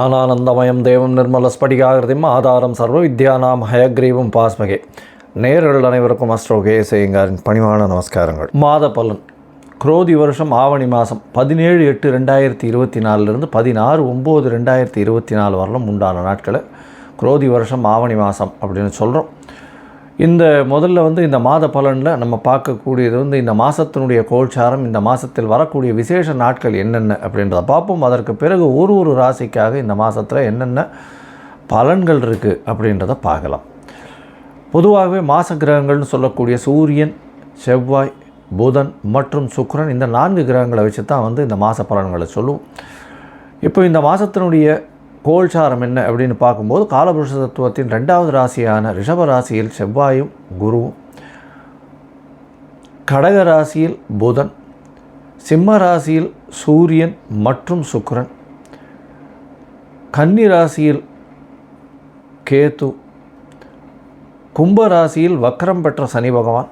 ஞானானந்தமயம் தேவம் நிர்மல ஸ்படிகாகிருதிம் ஆதாரம் சர்வ வித்யானாம் ஹயக்ரீவம் பாஸ்மகே. நேர்கள் அனைவருக்கும் அஸ்ட்ரோ கேசையங்காரின் பணிவான நமஸ்காரங்கள். மாத பலன். குரோதி வருஷம் ஆவணி மாதம் பதினேழு எட்டு ரெண்டாயிரத்தி இருபத்தி நாலுலேருந்து பதினாறு ஒம்பது ரெண்டாயிரத்தி இருபத்தி நாலு வரலும் உண்டான நாட்களை குரோதி வருஷம் ஆவணி மாதம் அப்படின்னு சொல்கிறோம் இந்த முதல்ல வந்து இந்த மாத பலனில் நம்ம பார்க்கக்கூடியது வந்து இந்த மாதத்தினுடைய கோல்சாரம் இந்த மாதத்தில் வரக்கூடிய விசேஷ நாட்கள் என்னென்ன அப்படின்றத பார்ப்போம். அதற்கு பிறகு ஒரு ஒரு ராசிக்காக இந்த மாதத்தில் என்னென்ன பலன்கள் இருக்குது அப்படின்றத பார்க்கலாம். பொதுவாகவே மாச கிரகங்கள்னு சொல்லக்கூடிய சூரியன் செவ்வாய் புதன் மற்றும் சுக்கரன் இந்த நான்கு கிரகங்களை வச்சு தான் வந்து இந்த மாத பலன்களை சொல்லுவோம். இப்போ இந்த மாதத்தினுடைய கோல்சாரம் என்ன அப்படின்னு பார்க்கும்போது காலபுருஷ தத்துவத்தின் ரெண்டாவது ராசியான ரிஷப ராசியில் செவ்வாயும் குருவும். கடக ராசியில் புதன் சிம்ம ராசியில் சூரியன் மற்றும் சுக்கரன். கன்னி ராசியில் கேத்து கும்ப ராசியில் வக்ரம் பெற்ற சனி பகவான்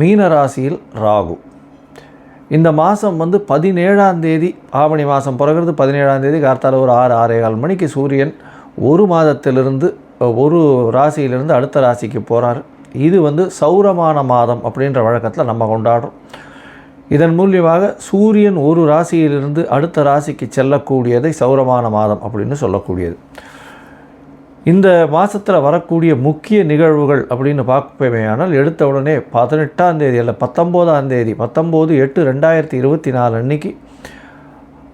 மீன ராசியில் ராகு. இந்த மாதம் வந்து பதினேழாம் தேதி ஆவணி மாதம் பிறகுறது பதினேழாம் தேதி கார்த்தால ஒரு ஆறு ஆறே கால் மணிக்கு சூரியன் ஒரு மாதத்திலிருந்து ஒரு ராசியிலிருந்து அடுத்த ராசிக்கு போகிறார் இது வந்து சௌரமான மாதம் அப்படின்ற வழக்கத்தில் நம்ம கொண்டாடுறோம். இதன் மூலியமாக சூரியன் ஒரு ராசியிலிருந்து அடுத்த ராசிக்கு செல்லக்கூடியதை சௌரமான மாதம் அப்படின்னு சொல்லக்கூடியது. இந்த மாதத்தில் வரக்கூடிய முக்கிய நிகழ்வுகள் அப்படின்னு பார்ப்பேமையானால் எடுத்த உடனே பதினெட்டாம் தேதி அல்ல பத்தொம்போதாம் தேதி பத்தொம்போது எட்டு ரெண்டாயிரத்தி இருபத்தி நாலு அன்னைக்கு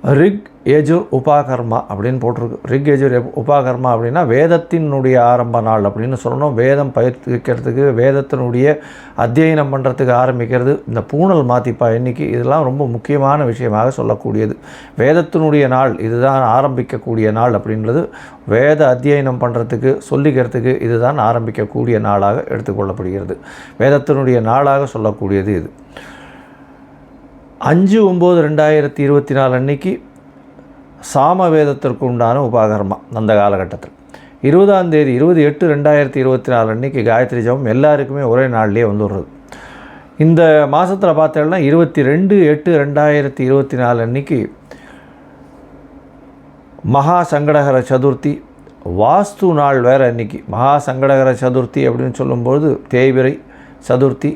ரிக் ஏஜுர் உபாகர்மா அப்படின்னு போட்டிருக்கு. ரிக் ஏஜுர் உபாகர்மா அப்படின்னா வேதத்தினுடைய ஆரம்ப நாள் அப்படின்னு சொல்லணும். வேதம் பயிர்க்கிறதுக்கு வேதத்தினுடைய அத்தியனம் பண்ணுறதுக்கு ஆரம்பிக்கிறது. இந்த பூணல் மாத்திப்பா எண்ணிக்கை இதெல்லாம் ரொம்ப முக்கியமான விஷயமாக சொல்லக்கூடியது. வேதத்தினுடைய நாள் இதுதான் ஆரம்பிக்கக்கூடிய நாள் அப்படின்றது. வேத அத்தியனம் பண்ணுறதுக்கு சொல்லிக்கிறதுக்கு இதுதான் ஆரம்பிக்கக்கூடிய நாளாக எடுத்துக்கொள்ளப்படுகிறது. வேதத்தினுடைய நாளாக சொல்லக்கூடியது இது. அஞ்சு ஒம்பது ரெண்டாயிரத்தி இருபத்தி நாலு அன்னைக்கு சாம வேதத்திற்கு உண்டான உபாகரமா அந்த காலகட்டத்தில். இருபதாம் தேதி இருபது எட்டு ரெண்டாயிரத்தி இருபத்தி நாலு அன்னைக்கு காயத்ரி ஜபம் எல்லாருக்குமே ஒரே நாள்லேயே வந்துடுறது. இந்த மாதத்தில் பார்த்தோம்னா இருபத்தி ரெண்டு எட்டு ரெண்டாயிரத்தி இருபத்தி நாலு அன்னைக்கு மகா சங்கடகர சதுர்த்தி வாஸ்து நாள் வேறு அன்னைக்கு. மகா சங்கடகர சதுர்த்தி அப்படின்னு சொல்லும்போது தேய்பிரை சதுர்த்தி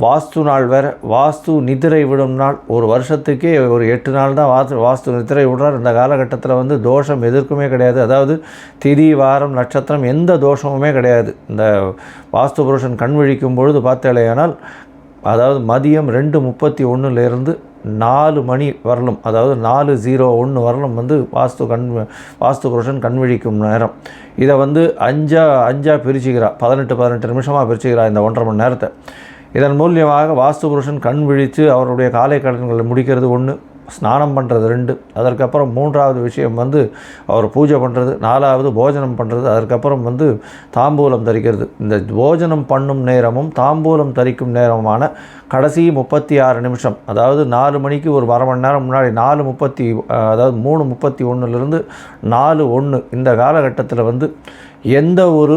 வாஸ்து நாள் வேறு வாஸ்து நிதிரை விடும் நாள். ஒரு வருஷத்துக்கே ஒரு எட்டு நாள் தான் வாஸ்து வாஸ்து நிதிரை விடுறார். இந்த காலகட்டத்தில் வந்து தோஷம் எதிர்க்குமே கிடையாது. அதாவது திதி வாரம் நட்சத்திரம் எந்த தோஷமுமே கிடையாது. இந்த வாஸ்து புருஷன் கண் விழிக்கும் பொழுது பார்த்தேலையானால் அதாவது மதியம் ரெண்டு முப்பத்தி ஒன்றுலேருந்து நாலு மணி வரலும் அதாவது நாலு ஜீரோ ஒன்று வரலும் வந்து வாஸ்து கண் வாஸ்து புருஷன் கண் விழிக்கும் நேரம். இதை வந்து அஞ்சா அஞ்சா பிரிச்சுக்கிறா. பதினெட்டு பதினெட்டு நிமிஷமாக பிரிச்சுக்கிறா இந்த ஒன்றரை மணி நேரத்தை. இதன் மூலியமாக வாஸ்து புருஷன் கண் விழித்து அவருடைய காலை கடன்களை முடிக்கிறது ஒன்று ஸ்நானம் பண்ணுறது ரெண்டு. அதற்கப்புறம் மூன்றாவது விஷயம் வந்து அவர் பூஜை பண்ணுறது நாலாவது போஜனம் பண்ணுறது அதற்கப்புறம் வந்து தாம்பூலம் தரிக்கிறது. இந்த போஜனம் பண்ணும் நேரமும் தாம்பூலம் தரிக்கும் நேரமான கடைசி முப்பத்தி ஆறு நிமிஷம் அதாவது நாலு மணிக்கு ஒரு அரை மணி நேரம் முன்னாடி நாலு முப்பத்தி அதாவது மூணு முப்பத்தி ஒன்றுலேருந்து நாலு ஒன்று இந்த காலகட்டத்தில் வந்து எந்த ஒரு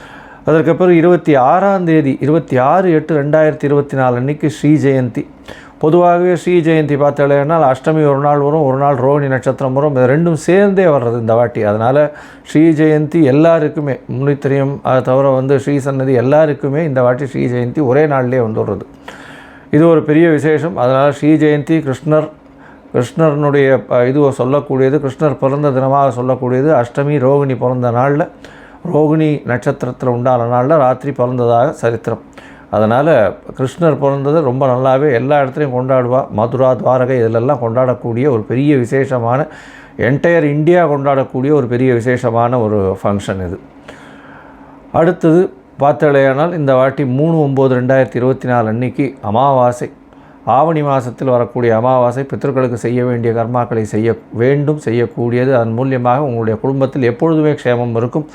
அதற்கு பிறகு இருபத்தி ஆறாம் தேதி இருபத்தி ஆறு எட்டு ரெண்டாயிரத்தி இருபத்தி நாலு அன்னைக்கு ஸ்ரீ ஜெயந்தி. பொதுவாகவே ஸ்ரீ ஜெயந்தி பார்த்தாலேனால் அஷ்டமி ஒரு நாள் வரும் ஒரு நாள் ரோஹிணி நட்சத்திரம் வரும் இது ரெண்டும் சேர்ந்தே வர்றது இந்த வாட்டி. அதனால் ஸ்ரீ ஜெயந்தி எல்லாருக்குமே முன்னித்திரியம் அதை தவிர வந்து ஸ்ரீ சன்னதி எல்லாருக்குமே இந்த வாட்டி ஸ்ரீ ஜெயந்தி ஒரே நாள்லேயே வந்துடுறது. இது ஒரு பெரிய விசேஷம். அதனால் ஸ்ரீ ஜெயந்தி கிருஷ்ணர் கிருஷ்ணர்னுடைய இதுவை இது சொல்லக்கூடியது கிருஷ்ணர் பிறந்த தினமாக சொல்லக்கூடியது அஷ்டமி ரோகிணி பிறந்த நாளில் ரோகிணி நட்சத்திரத்தில் உண்டான நாளில் ராத்திரி பிறந்ததாக சரித்திரம். அதனால் கிருஷ்ணர் பிறந்தது ரொம்ப நல்லாவே எல்லா இடத்துலையும் கொண்டாடுவா. மதுரா துவாரகை இதிலெல்லாம் கொண்டாடக்கூடிய ஒரு பெரிய விசேஷமான என்டையர் இந்தியா கொண்டாடக்கூடிய ஒரு பெரிய விசேஷமான ஒரு ஃபங்க்ஷன் இது. அடுத்தது பார்த்தலையானால் இந்த வாட்டி மூணு ஒம்பது ரெண்டாயிரத்தி இருபத்தி நாலு அன்னைக்கு அமாவாசை. ஆவணி மாதத்தில் வரக்கூடிய அமாவாசை பித்தர்களுக்கு செய்ய வேண்டிய கர்மாக்களை செய்ய வேண்டும் செய்யக்கூடியது. அதன் மூலியமாக உங்களுடைய குடும்பத்தில் எப்பொழுதுமே க்ஷேமம் இருக்கும்.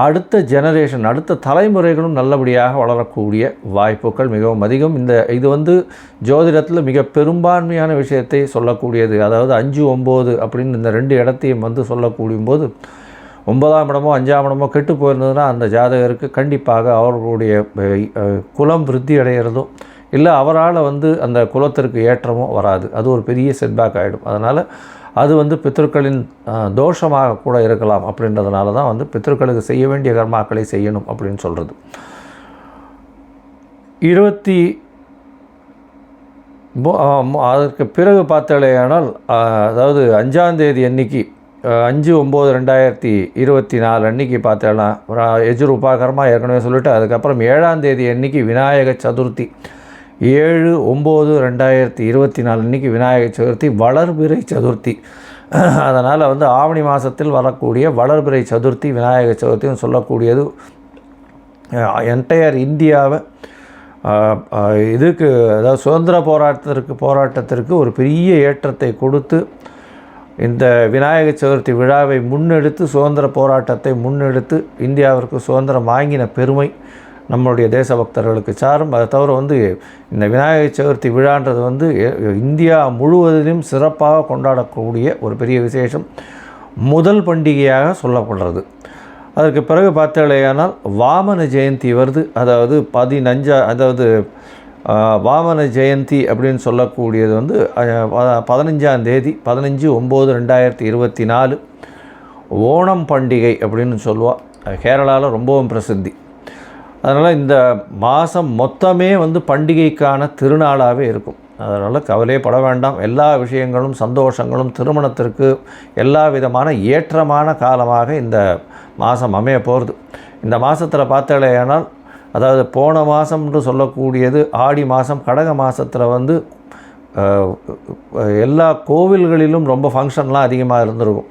அடுத்த ஜெனரேஷன் அடுத்த தலைமுறைகளும் நல்லபடியாக வளரக்கூடிய வாய்ப்புகள் மிகவும் அதிகம். இந்த இது வந்து ஜோதிடத்தில் மிக பெரும்பான்மையான விஷயத்தை சொல்லக்கூடியது. அதாவது அஞ்சு ஒம்பது அப்படின்னு இந்த ரெண்டு இடத்தையும் வந்து சொல்லக்கூடிய போது ஒன்பதாம் இடமோ அஞ்சாம் இடமோ கெட்டு போயிருந்ததுன்னா அந்த ஜாதகருக்கு கண்டிப்பாக அவர்களுடைய குலம் விருத்தி அடைகிறதோ இல்லை அவரால் வந்து அந்த குலத்திற்கு ஏற்றமோ வராது. அது ஒரு பெரிய செட்பேக் ஆகிடும் அதனால் அது வந்து பித்தர்களின் தோஷமாக கூட இருக்கலாம் அப்படின்றதுனால தான் வந்து பித்தர்களுக்கு செய்ய வேண்டிய கர்மாக்களை செய்யணும் அப்படின்னு சொல்கிறது இருபத்தி அதற்கு பிறகு பார்த்தாலேயானால் ஆனால் அதாவது அஞ்சாந்தேதி அன்னைக்கு அஞ்சு ஒம்பது ரெண்டாயிரத்தி இருபத்தி நாலு அன்னைக்கு பார்த்தேன்னா எஜுர் உபாகரமாக ஏற்கனவே சொல்லிவிட்டு அதுக்கப்புறம் ஏழாம் தேதி அன்னைக்கு விநாயக சதுர்த்தி. ஏழு ஒம்பது ரெண்டாயிரத்தி இருபத்தி நாலு அன்னைக்கு விநாயகர் சதுர்த்தி வளர்பிறை சதுர்த்தி. அதனால் வந்து ஆவணி மாதத்தில் வரக்கூடிய வளர்பிறை சதுர்த்தி விநாயகர் சதுர்த்தின்னு சொல்லக்கூடியது என்டையர் இந்தியாவை இதுக்கு அதாவது சுதந்திர போராட்டத்திற்கு போராட்டத்திற்கு ஒரு பெரிய ஏற்றத்தை கொடுத்து இந்த விநாயகர் சதுர்த்தி விழாவை முன்னெடுத்து சுதந்திர போராட்டத்தை முன்னெடுத்து இந்தியாவிற்கு சுதந்திரம் வாங்கின பெருமை. நம்மளுடைய தேசபக்தர்களுக்கு சாரும். அதை தவிர வந்து இந்த விநாயகர் சதுர்த்தி விழான்றது வந்து இந்தியா முழுவதிலும் சிறப்பாக கொண்டாடக்கூடிய ஒரு பெரிய விசேஷம். முதல் பண்டிகையாக சொல்லப்படுறது. அதற்கு பிறகு பார்த்தாலேயானால் வாமன ஜெயந்தி வருது. அதாவது பதினஞ்சா அதாவது வாமன ஜெயந்தி அப்படின்னு சொல்லக்கூடியது வந்து பதினஞ்சாம் தேதி பதினஞ்சு ஒம்பது ரெண்டாயிரத்தி இருபத்தி நாலு. ஓணம் பண்டிகை அப்படின்னு சொல்லுவாள் கேரளாவில் ரொம்பவும் பிரசித்தி. அதனால் இந்த மாதம் மொத்தமே வந்து பண்டிகைக்கான திருநாளாகவே இருக்கும். அதனால் கவலையே பட வேண்டாம். எல்லா விஷயங்களும் சந்தோஷங்களும் திருமணத்திற்கு எல்லா விதமான ஏற்றமான காலமாக இந்த மாதம் அமைய போகிறது இந்த மாதத்தில் பார்த்தாலேயானால் அதாவது போன மாதம்னு சொல்லக்கூடியது ஆடி மாதம் கடக மாதத்தில் வந்து எல்லா கோவில்களிலும் ரொம்ப ஃபங்க்ஷன்லாம் அதிகமாக இருந்திருக்கும்.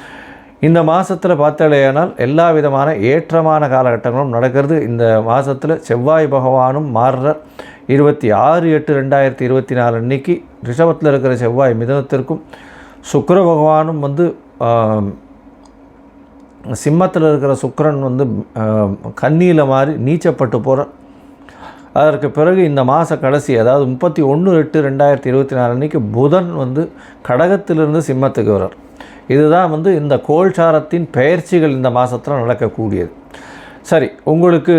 இந்த மாதத்தில் பார்த்தாலேயானால் எல்லா விதமான ஏற்றமான காலகட்டங்களும் நடக்கிறது. இந்த மாதத்தில் செவ்வாய் பகவானும் மாறுற இருபத்தி ஆறு எட்டு ரெண்டாயிரத்தி இருபத்தி நாலு அன்னைக்கு ரிஷபத்தில் இருக்கிற செவ்வாய் மிதனத்திற்கும் சுக்கர பகவானும் வந்து சிம்மத்தில் இருக்கிற சுக்கரன் வந்து கண்ணியில் மாறி நீச்சப்பட்டு போகிற அதற்கு பிறகு இந்த மாத கடைசி அதாவது முப்பத்தி ஒன்று எட்டு ரெண்டாயிரத்தி இருபத்தி நாலு அன்னைக்கு புதன் வந்து கடகத்திலிருந்து சிம்மத்துக்கு வரார் இதுதான் வந்து இந்த கோல்சாரத்தின் பெயர்ச்சிகள் இந்த மாதத்தில் நடக்கக்கூடியது. சரி உங்களுக்கு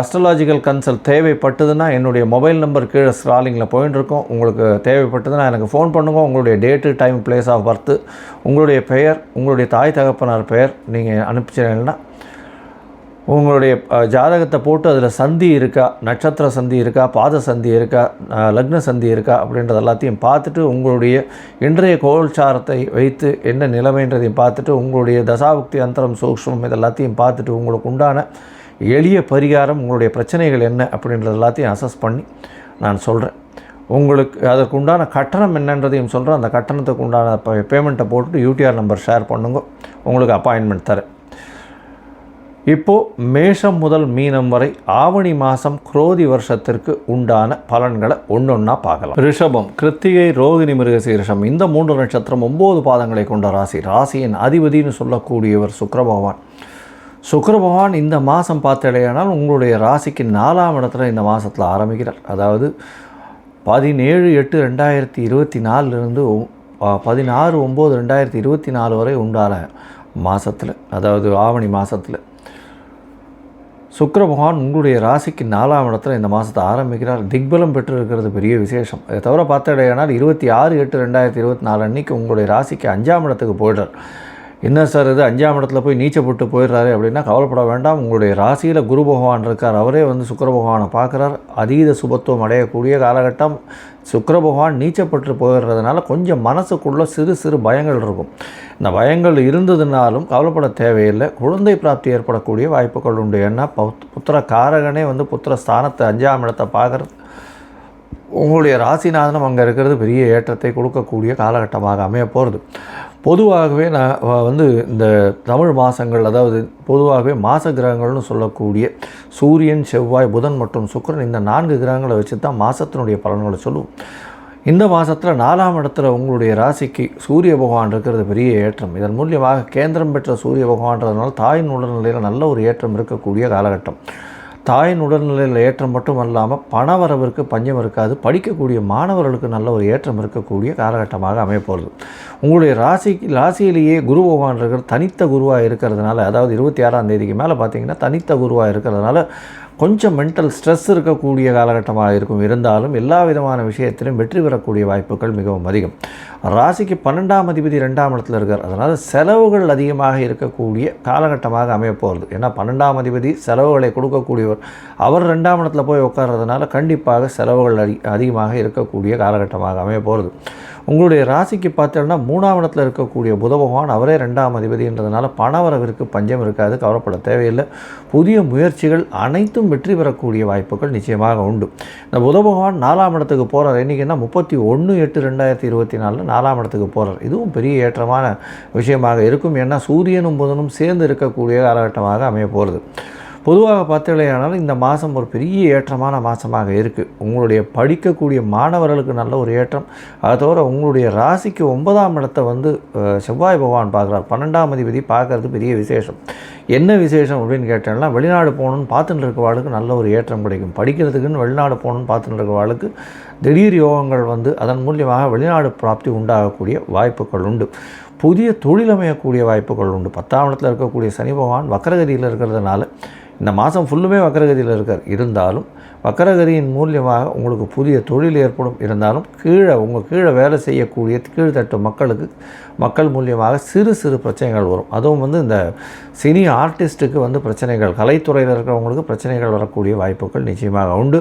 அஸ்ட்ராலாஜிக்கல் கன்சல்ட் தேவைப்பட்டதுன்னா என்னுடைய மொபைல் நம்பர் கீழே ஸ்க்ராலிங்கில் போயின்னு இருக்கோம் உங்களுக்கு தேவைப்பட்டதுன்னா எனக்கு ஃபோன் பண்ணுங்கள் உங்களுடைய date time place of birth உங்களுடைய பெயர் உங்களுடைய தாய் தகப்பனார் பெயர் நீங்கள் அனுப்பிச்சிங்கன்னா உங்களுடைய ஜாதகத்தை போட்டு அதில் சந்தி இருக்கா நட்சத்திர சந்தி இருக்கா பாத சந்தி இருக்கா லக்ன சந்தி இருக்கா அப்படின்றது எல்லாத்தையும் பார்த்துட்டு உங்களுடைய இன்றைய கோல்சாரத்தை வைத்து என்ன நிலைமைன்றதையும் பார்த்துட்டு உங்களுடைய தசாபுக்தி அந்தரம் சூக்ஷ்மம் இது எல்லாத்தையும் பார்த்துட்டு உங்களுக்கு உண்டான எளிய பரிகாரம் உங்களுடைய பிரச்சனைகள் என்ன அப்படின்றது எல்லாத்தையும் அசஸ் பண்ணி நான் சொல்கிறேன் உங்களுக்கு அதற்கு உண்டான கட்டணம் என்னன்றதையும் சொல்கிறேன் அந்த கட்டணத்துக்கு உண்டான பேமெண்ட்டை போட்டுட்டு யூடிஆர் நம்பர் ஷேர் பண்ணுங்க. உங்களுக்கு அப்பாயின்மெண்ட் தரேன். இப்போது மேஷம் முதல் மீனம் வரை ஆவணி மாதம் குரோதி வருஷத்திற்கு உண்டான பலன்களை ஒன்றொன்னா பார்க்கலாம். ரிஷபம் கிருத்திகை ரோகிணி மிருகசீரிஷம் இந்த மூன்று நட்சத்திரம் ஒம்பது பாதங்களை கொண்ட ராசி. ராசியின் அதிபதினு சொல்லக்கூடியவர் சுக்கிர பகவான் பகவான் இந்த மாதம் பார்த்தடையானால் உங்களுடைய ராசிக்கு நாலாம் இடத்துல இந்த மாதத்தில் ஆரம்பிக்கிறார். அதாவது பதினேழு எட்டு ரெண்டாயிரத்தி இருபத்தி நாலுலேருந்து பதினாறு ஒம்பது ரெண்டாயிரத்தி இருபத்தி நாலு வரை உண்டான மாதத்தில் அதாவது ஆவணி மாதத்தில் சுக்கர பகவான் உங்களுடைய ராசிக்கு நாலாம் இடத்துல இந்த மாதத்தை ஆரம்பிக்கிறார். திக்பலம் பெற்று இருக்கிறது பெரிய விசேஷம். அதை தவிர பார்த்தடையானால் இருபத்தி ஆறு எட்டு ரெண்டாயிரத்தி இருபத்தி நாலு அன்னைக்கு உங்களுடைய ராசிக்கு அஞ்சாம் இடத்துக்கு போய்டார் என்ன சார் இது? அஞ்சாம் இடத்துல போய் நீச்சப்பட்டு போயிடுறாரு அப்படின்னா கவலைப்பட வேண்டாம். உங்களுடைய ராசியில் குரு பகவான் இருக்கார். அவரே வந்து சுக்கர பகவானை பார்க்குறார். அதீத சுபத்துவம் அடையக்கூடிய காலகட்டம். சுக்கர பகவான் நீச்சப்பட்டு போயிடுறதுனால கொஞ்சம் மனசுக்குள்ளே சிறு சிறு பயங்கள் இருக்கும். இந்த பயங்கள் இருந்ததுனாலும் கவலைப்பட தேவையில்லை. குழந்தை பிராப்தி ஏற்படக்கூடிய வாய்ப்புகள் உண்டு. ஏன்னா புத்திர காரகனே வந்து புத்திர ஸ்தானத்தை அஞ்சாம் இடத்தை பார்க்குறது உங்களுடைய ராசிநாதனம் அங்கே இருக்கிறது பெரிய ஏற்றத்தை கொடுக்கக்கூடிய காலகட்டமாக அமைய போகிறது பொதுவாகவே நான் வந்து இந்த தமிழ் மாதங்கள் அதாவது பொதுவாகவே மாச கிரகங்கள்னு சொல்லக்கூடிய சூரியன் செவ்வாய் புதன் மற்றும் சுக்கிரன் இந்த நான்கு கிரகங்களை வச்சு தான் மாதத்தினுடைய பலன்களை சொல்லுவோம். இந்த மாதத்தில் நாலாம் இடத்துல உங்களுடைய ராசிக்கு சூரிய பகவான் இருக்கிறது பெரிய ஏற்றம். இதன் மூலியமாக கேந்திரம் பெற்ற சூரிய பகவான்றதுனால தாயின் உடல்நிலையில் நல்ல ஒரு ஏற்றம் இருக்கக்கூடிய காலகட்டம். தாயின் உடல்நிலையில் ஏற்றம் மட்டும் அல்லாமல் பணவரவிற்கு பஞ்சம் இருக்காது. படிக்கக்கூடிய மாணவர்களுக்கு நல்ல ஒரு ஏற்றம் இருக்கக்கூடிய காலகட்டமாக அமையப்போகிறது உங்களுடைய ராசி ராசியிலேயே குரு பகவான் இருக்கிற தனித்த குருவாக இருக்கிறதுனால அதாவது இருபத்தி ஆறாம் தேதிக்கு மேலே பார்த்தீங்கன்னா தனித்த குருவாக இருக்கிறதுனால கொஞ்சம் மென்டல் ஸ்ட்ரெஸ் இருக்கக்கூடிய காலகட்டமாக இருக்கும். இருந்தாலும் எல்லா விதமான விஷயத்திலும் வெற்றி பெறக்கூடிய வாய்ப்புகள் மிகவும் அதிகம். ராசிக்கு பன்னெண்டாம் அதிபதி ரெண்டாம் இடத்துல இருக்கார். அதனால் செலவுகள் அதிகமாக இருக்கக்கூடிய காலகட்டமாக அமையப்போகிறது ஏன்னா பன்னெண்டாம் அதிபதி செலவுகளை கொடுக்கக்கூடியவர். அவர் ரெண்டாம் இடத்துல போய் உட்கார்றதுனால கண்டிப்பாக செலவுகள் அதி அதிகமாக இருக்கக்கூடிய காலகட்டமாக அமையப்போகிறது உங்களுடைய ராசிக்கு பார்த்தோம்னா மூணாம் இடத்துல இருக்கக்கூடிய புத பகவான் அவரே ரெண்டாம் அதிபதின்றதுனால பணவரவிற்கு பஞ்சம் இருக்காது. கவலைப்பட தேவையில்லை. புதிய முயற்சிகள் அனைத்தும் வெற்றி பெறக்கூடிய வாய்ப்புகள் நிச்சயமாக உண்டு. இந்த புத பகவான் நாலாம் இடத்துக்கு போகிறார் என்றைக்குன்னா முப்பத்தி ஒன்று எட்டு ரெண்டாயிரத்தி இருபத்தி நாலில் நாலாம் இடத்துக்கு போகிறார் இதுவும் பெரிய ஏற்றமான விஷயமாக இருக்கும். ஏன்னா சூரியனும் புதனும் சேர்ந்து இருக்கக்கூடிய காலகட்டமாக அமைய போகிறது பொதுவாக பார்த்தீங்களேயானால் இந்த மாதம் ஒரு பெரிய ஏற்றமான மாதமாக இருக்குது. உங்களுடைய படிக்கக்கூடிய மாணவர்களுக்கு நல்ல ஒரு ஏற்றம். அதை தவிர உங்களுடைய ராசிக்கு ஒன்பதாம் இடத்தை வந்து செவ்வாய் பகவான் பார்க்குறார். பன்னெண்டாம் அதிபதி பார்க்கறது பெரிய விசேஷம். என்ன விசேஷம் அப்படின்னு கேட்டேன்னா வெளிநாடு போகணுன்னு பார்த்துட்டு இருக்கவாளுக்கு நல்ல ஒரு ஏற்றம் கிடைக்கும். படிக்கிறதுக்குன்னு வெளிநாடு போகணுன்னு பார்த்துட்டு இருக்கவாளுக்கு திடீர் யோகங்கள் வந்து அதன் மூலியமாக வெளிநாடு பிராப்தி உண்டாகக்கூடிய வாய்ப்புகள் உண்டு. புதிய தொழில் அமையக்கூடிய வாய்ப்புகள் உண்டு. பத்தாம் இடத்துல இருக்கக்கூடிய சனி பகவான் வக்கரகதியில் இருக்கிறதுனால இந்த மாதம் ஃபுல்லுமே வக்கரகதியில் இருக்கார். இருந்தாலும் வக்கரகதியின் மூலியமாக உங்களுக்கு புதிய தொழில் ஏற்படும். இருந்தாலும் கீழே உங்கள் கீழே வேலை செய்யக்கூடிய கீழ்த்தட்டு மக்களுக்கு மக்கள் மூலியமாக சிறு சிறு பிரச்சனைகள் வரும். அதுவும் வந்து இந்த சினி ஆர்டிஸ்ட்டுக்கு வந்து பிரச்சனைகள் கலைத்துறையில் இருக்கிறவங்களுக்கு பிரச்சனைகள் வரக்கூடிய வாய்ப்புகள் நிச்சயமாக உண்டு.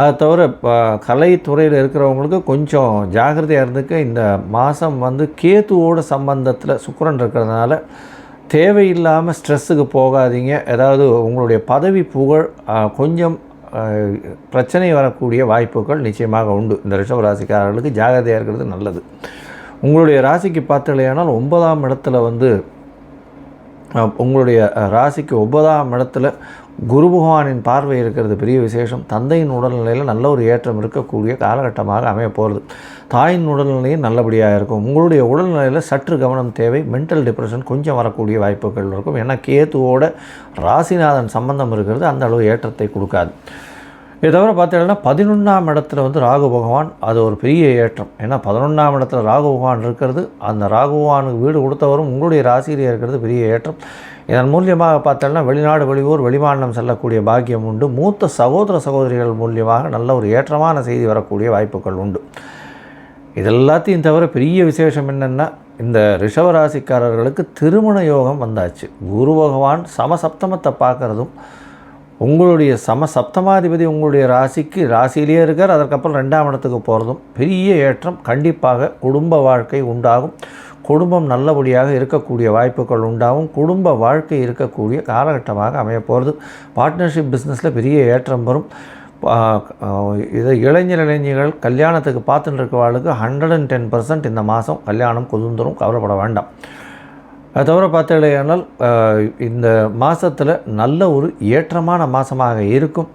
அதை தவிர இப்போ கலைத்துறையில் இருக்கிறவங்களுக்கு கொஞ்சம் ஜாகிரதையாக இருந்துக்க இந்த மாதம் வந்து கேத்துவோட சம்பந்தத்தில் சுக்கரன் இருக்கிறதுனால தேவையில்லாமல் ஸ்ட்ரெஸ்ஸுக்கு போகாதீங்க. ஏதாவது உங்களுடைய பதவி புகழ் கொஞ்சம் பிரச்சனை வரக்கூடிய வாய்ப்புகள் நிச்சயமாக உண்டு. இந்த ரிஷப ராசிக்காரர்களுக்கு ஜாகிரதையாக இருக்கிறது நல்லது. உங்களுடைய ராசிக்கு பார்த்தலையானால் ஒன்பதாம் இடத்துல வந்து உங்களுடைய ராசிக்கு ஒன்பதாம் இடத்துல குரு பகவானின் பார்வை இருக்கிறது பெரிய விசேஷம். தந்தையின் உடல்நிலையில் நல்ல ஒரு ஏற்றம் இருக்கக்கூடிய காலகட்டமாக அமைய போகிறது தாயின் உடல்நிலையும் நல்லபடியாக இருக்கும். உங்களுடைய உடல்நிலையில் சற்று கவனம் தேவை. மென்டல் டிப்ரெஷன் கொஞ்சம் வரக்கூடிய வாய்ப்புகள் இருக்கும். ஏன்னா கேத்துவோட ராசிநாதன் சம்பந்தம் இருக்கிறது. அந்த அளவு ஏற்றத்தை கொடுக்காது. இதை தவிர பார்த்தீங்கன்னா பதினொன்றாம் இடத்துல வந்து ராகு பகவான் அது ஒரு பெரிய ஏற்றம். ஏன்னா பதினொன்றாம் இடத்துல ராகு பகவான் இருக்கிறது அந்த ராகு பகவானுக்கு வீடு கொடுத்தவரும் உங்களுடைய ராசிரியர் இருக்கிறது பெரிய ஏற்றம். இதன் மூலியமாக பார்த்தோம்னா வெளிநாடு வெளியூர் வெளிமாநிலம் செல்லக்கூடிய பாக்கியம் உண்டு. மூத்த சகோதர சகோதரிகள் மூலியமாக நல்ல ஒரு ஏற்றமான செய்தி வரக்கூடிய வாய்ப்புகள் உண்டு. இதெல்லாத்தையும் தவிர பெரிய விசேஷம் என்னென்னா இந்த ரிஷவராசிக்காரர்களுக்கு திருமண யோகம் வந்தாச்சு. குரு பகவான் சமசப்தமத்தை பார்க்குறதும் உங்களுடைய சம சப்தமாதிபதி உங்களுடைய ராசிக்கு ராசியிலேயே இருக்கார். அதற்கப்புறம் ரெண்டாம் இடத்துக்கு போகிறதும் பெரிய ஏற்றம். கண்டிப்பாக குடும்ப வாழ்க்கை உண்டாகும். குடும்பம் நல்லபடியாக இருக்கக்கூடிய வாய்ப்புகள் உண்டாகும். குடும்ப வாழ்க்கை இருக்கக்கூடிய காலகட்டமாக அமைய போகிறது பார்ட்னர்ஷிப் பிஸ்னஸில் பெரிய ஏற்றம் வரும். இது இளைஞர் இளைஞர்கள் கல்யாணத்துக்கு பார்த்துட்டு இருக்கவாளுக்கு ஹண்ட்ரட் அண்ட் டென் பர்சன்ட் இந்த மாதம் கல்யாணம் குதுந்துரும் கவலைப்பட வேண்டாம். அது தவிர பார்த்தீங்கன்னா இந்த மாதத்தில் நல்ல ஒரு ஏற்றமான மாதமாக இருக்கும்.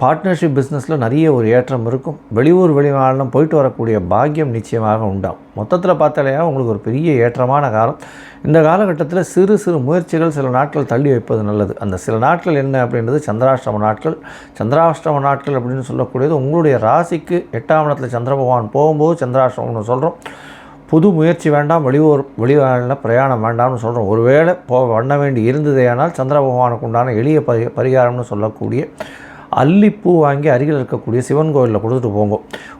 பார்ட்னர்ஷிப் பிஸ்னஸில் நிறைய ஒரு ஏற்றம் இருக்கும். வெளியூர் வெளிமாநிலம் போயிட்டு வரக்கூடிய பாக்கியம் நிச்சயமாக உண்டாகும். மொத்தத்தில் பார்த்தாலேயா உங்களுக்கு ஒரு பெரிய ஏற்றமான காலம். இந்த காலகட்டத்தில் சிறு சிறு முயற்சிகள் சில நாட்கள் தள்ளி வைப்பது நல்லது. அந்த சில நாட்கள் என்ன அப்படின்றது சந்திராஷ்டம நாட்கள். சந்திராஷ்டம நாட்கள் அப்படின்னு சொல்லக்கூடியது உங்களுடைய ராசிக்கு எட்டாம் இடத்துல சந்திர பகவான் போகும்போது சந்திராஷ்டமம்னு சொல்கிறோம் புது முயற்சி வேண்டாம் வெளியூர் வெளிநாளில் பிரயாணம் வேண்டாம்னு சொல்கிறோம் ஒருவேளை போ பண்ண வேண்டி இருந்ததேயானால் சந்திர பகவானுக்கு உண்டான எளிய பரி பரிகாரம்னு சொல்லக்கூடிய அல்லிப்பூ வாங்கி அருகில் இருக்கக்கூடிய சிவன் கோயிலில் கொடுத்துட்டு போங்க.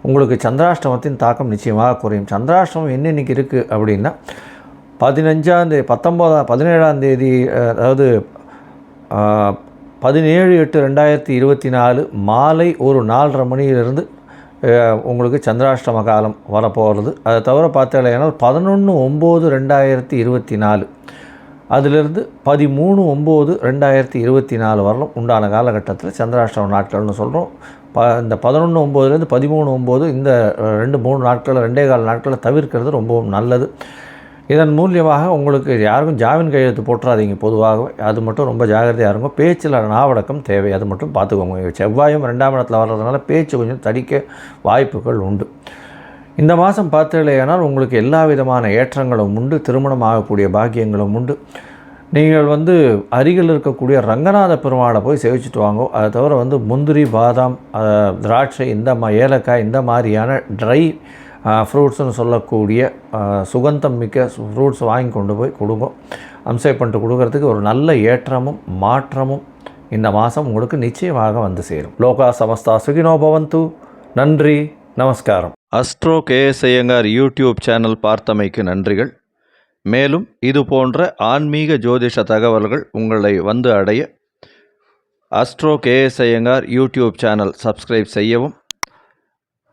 உங்களுக்கு சந்திராஷ்டமத்தின் தாக்கம் நிச்சயமாக குறையும். சந்திராஷ்டமம் என்ன இன்னைக்கு இருக்குது அப்படின்னா பதினஞ்சாந்தேதி பத்தொம்போதாம் பதினேழாம் தேதி அதாவது பதினேழு எட்டு ரெண்டாயிரத்தி இருபத்தி நாலு மாலை ஒரு நாலரை மணியிலிருந்து உங்களுக்கு சந்திராஷ்டம காலம் வரப்போகிறது. அதை தவிர பார்த்தீங்கன்னா பதினொன்று ஒம்பது ரெண்டாயிரத்தி இருபத்தி நாலு. அதிலிருந்து பதிமூணு ஒம்பது ரெண்டாயிரத்தி இருபத்தி நாலு வரலும் உண்டான காலகட்டத்தில் சந்திராஷ்டம நாட்கள்னு சொல்கிறோம் ப இந்த பதினொன்று ஒம்போதுலேருந்து பதிமூணு ஒம்பது இந்த ரெண்டு மூணு நாட்களில் ரெண்டே கால் நாட்களில் தவிர்க்கிறது ரொம்பவும் நல்லது. இதன் மூலியமாக உங்களுக்கு யாருக்கும் ஜாமீன் கையெழுத்து போட்டுறாதீங்க. பொதுவாக அது மட்டும் ரொம்ப ஜாகிரதையாக இருக்கும் பேச்சில் நாவடக்கம் தேவை. அது மட்டும் பார்த்துக்கோங்க. செவ்வாயும் ரெண்டாம் இடத்துல வர்றதுனால பேச்சு கொஞ்சம் தடிக்க வாய்ப்புகள் உண்டு. இந்த மாதம் பார்த்தீங்களேனால் உங்களுக்கு எல்லா விதமான ஏற்றங்களும் உண்டு. திருமணம் ஆகக்கூடிய பாக்கியங்களும் உண்டு. நீங்கள் வந்து அருகில் இருக்கக்கூடிய ரங்கநாத பெருமாளை போய் சேவிச்சுட்டு வாங்க. அதை தவிர வந்து முந்திரி பாதாம் திராட்சை இந்த மா ஏலக்காய் இந்த மாதிரியான ட்ரை ஃப்ரூட்ஸ்னு சொல்லக்கூடிய சுகந்தம் மிக்க ஃப்ரூட்ஸ் வாங்கி கொண்டு போய் கொடுங்க. அம்சை பண்ணிட்டு கொடுக்கறதுக்கு ஒரு நல்ல ஏற்றமும் மாற்றமும் இந்த மாதம் உங்களுக்கு நிச்சயமாக வந்து சேரும். லோகா சமஸ்தா சுகினோ பவந்து. நன்றி நமஸ்காரம். அஸ்ட்ரோ கேஎஸ்ஐயங்கார் யூடியூப் சேனல் பார்த்தமைக்கு நன்றிகள். மேலும் இது போன்ற ஆன்மீக ஜோதிஷ தகவல்கள் உங்களை வந்து அடைய astro KS Iyengar YouTube channel subscribe செய்யவும்